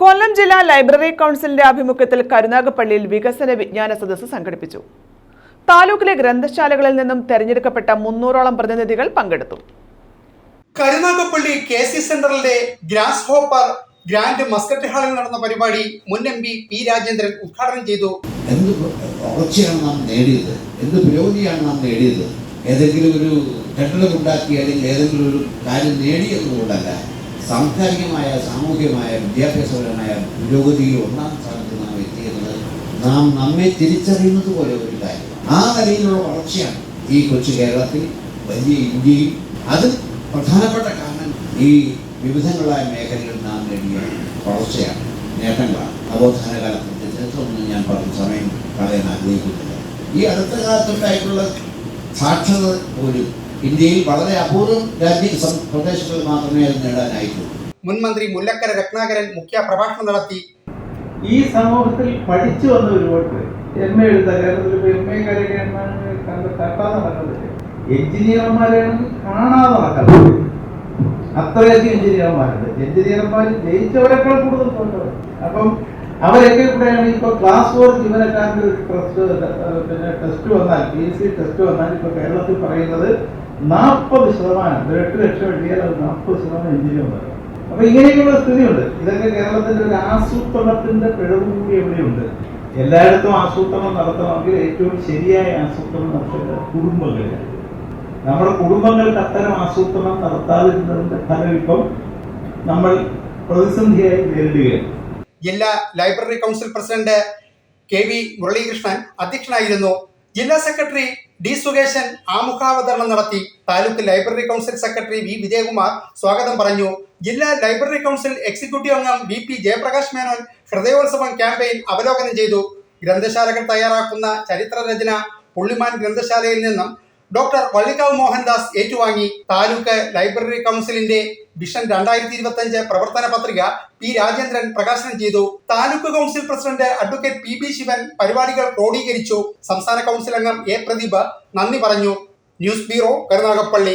കൊല്ലം ജില്ലാ ലൈബ്രറി കൗൺസിലിന്റെ ആഭിമുഖ്യത്തിൽ കരുനാഗപ്പള്ളിയിൽ വികസന വിജ്ഞാന സദസ്സ് സംഘടിപ്പിച്ചു. താലൂക്കിലെ ഗ്രന്ഥശാലകളിൽ നിന്നും തെരഞ്ഞെടുക്കപ്പെട്ട മുന്നൂറോളം പ്രതിനിധികൾ പങ്കെടുത്തു. കരുനാഗപ്പള്ളി കെ സി സെന്ററിലെ ഗ്രാസ് ഹോപ്പർ ഗ്രാൻഡ് മസ്കറ്റ് ഹാളിൽ നടന്ന പരിപാടി മുൻ എം പി പി രാജേന്ദ്രൻ ഉദ്ഘാടനം ചെയ്തു. എന്ത് വളർച്ചയാണ് നാം നേടിയത്? എന്ത് പുരോഗതിയാണ് നാം നേടിയത്? ഏതെങ്കിലും ഒരു കെട്ടിടമുണ്ടാക്കി അല്ലെങ്കിൽ ഏതെങ്കിലും ഒരു കാര്യം നേടിയെന്നുകൊണ്ടല്ല സാംസ്കാരികമായ സാമൂഹികമായ വിദ്യാഭ്യാസപരമായ പുരോഗതിയിൽ ഒന്നാം സ്ഥാനത്ത് നാം എത്തിയത് നാം നമ്മെ തിരിച്ചറിയുന്നത് പോലെ ഒരു കാര്യം. ആ നിലയിലുള്ള വളർച്ചയാണ് ഈ കൊച്ചു കേരളത്തിൽ വലിയ ഇന്ത്യയിൽ. അത് പ്രധാനപ്പെട്ട കാരണം ഈ വിവിധങ്ങളായ മേഖലകളിൽ നാം നേടിയ വളർച്ചയാണ്. നേട്ടങ്ങളാണ്. നവോത്ഥാന കാലത്തിന്റെ ചരിത്രമൊന്നും ഞാൻ പറഞ്ഞ സമയം കളയാൻ ആഗ്രഹിക്കുന്നില്ല. ഈ അടുത്ത കാലത്തുണ്ടായിട്ടുള്ള സാക്ഷരത പോലും ഇന്ത്യയിൽ വളരെ അപൂർവം രാജ്യ പ്രദേശങ്ങളിൽ മാത്രമേ അത് നേടാനായിട്ടുള്ളൂ. മുൻ മന്ത്രി മുല്ലക്കര രത്നാകരൻ മുഖ്യ പ്രഭാഷണം നടത്തി. ഈ സമൂഹത്തിൽ പഠിച്ചു വന്ന ഒരുപാട് പേര് എം എ എടുത്ത കേരളത്തിൽ എം എക്കാരൊക്കെ തട്ടാതെ കാണാതെ നടക്കുന്നത് അത്രയധികം എഞ്ചിനീയർമാരുണ്ട്. എഞ്ചിനീയർമാർ ജയിച്ചവരെക്കാൾ കൂടുതൽ തോന്നവർ അപ്പം അവരൊക്കെ കൂടെയാണ് ഇപ്പൊ ക്ലാസ് ഫോർ ജീവനക്കാരുടെ ഒരു ടെസ്റ്റ് പിന്നെ ടെസ്റ്റ് വന്നാൽ പി എസ് സി ടെസ്റ്റ് വന്നാൽ ഇപ്പൊ കേരളത്തിൽ പറയുന്നത് നാൽപ്പത് ശതമാനം ഒരു എട്ട് ലക്ഷം എഴുതിയാൽ അത് നാൽപ്പത് ശതമാനം എഞ്ചിനീയർമാർ അപ്പൊ ഇങ്ങനെയൊക്കെയുള്ള സ്ഥിതിയുണ്ട്. ഇതൊക്കെ കേരളത്തിന്റെ ഒരു ആസൂത്രണത്തിന്റെ പിഴവ് കൂടി എവിടെയുണ്ട്? എല്ലായിടത്തും ആസൂത്രണം നടത്തണമെങ്കിൽ ഏറ്റവും ശരിയായ ആസൂത്രണം നടത്തേണ്ടത് കുടുംബങ്ങളിലാണ് നമ്മുടെ കുടുംബങ്ങൾക്ക് അത്തരം ആസൂത്രണം നടത്താതിരുന്നതിന്റെ ഫലം ഇപ്പം നമ്മൾ പ്രതിസന്ധിയായി നേരിടുകയാണ്. ജില്ലാ library council president K V Muralikrishnan അധ്യക്ഷനായിരുന്നു ജില്ലാ സെക്രട്ടറി ഡി സുകേശൻ ആമുഖാവതരണം നടത്തി. Taluk library council secretary V Vijayakumar സ്വാഗതം പറഞ്ഞു. ജില്ലാ ലൈബ്രറി കൗൺസിൽ എക്സിക്യൂട്ടീവ് അംഗം വി പി ജയപ്രകാശ് മേനോൻ ഹൃദയോത്സവം ക്യാമ്പയിൻ അവലോകനം ചെയ്തു. ഗ്രന്ഥശാലകൾ തയ്യാറാക്കുന്ന ചരിത്രരചന പുള്ളിമാൻ ഗ്രന്ഥശാലയിൽ നിന്നും ഡോക്ടർ വള്ളിക്കാവ് മോഹൻദാസ് ഏറ്റുവാങ്ങി താലൂക്ക് ലൈബ്രറി കൗൺസിലിന്റെ വിഷൻ രണ്ടായിരത്തി ഇരുപത്തി അഞ്ച് പ്രവർത്തന പത്രിക പി രാജേന്ദ്രൻ പ്രകാശനം ചെയ്തു. Taluk council president advocate P B Sivan പരിപാടികൾ ക്രോഡീകരിച്ചു. സംസ്ഥാന കൗൺസിൽ അംഗം എ പ്രദീപ് നന്ദി പറഞ്ഞു. News bureau Karunagappally.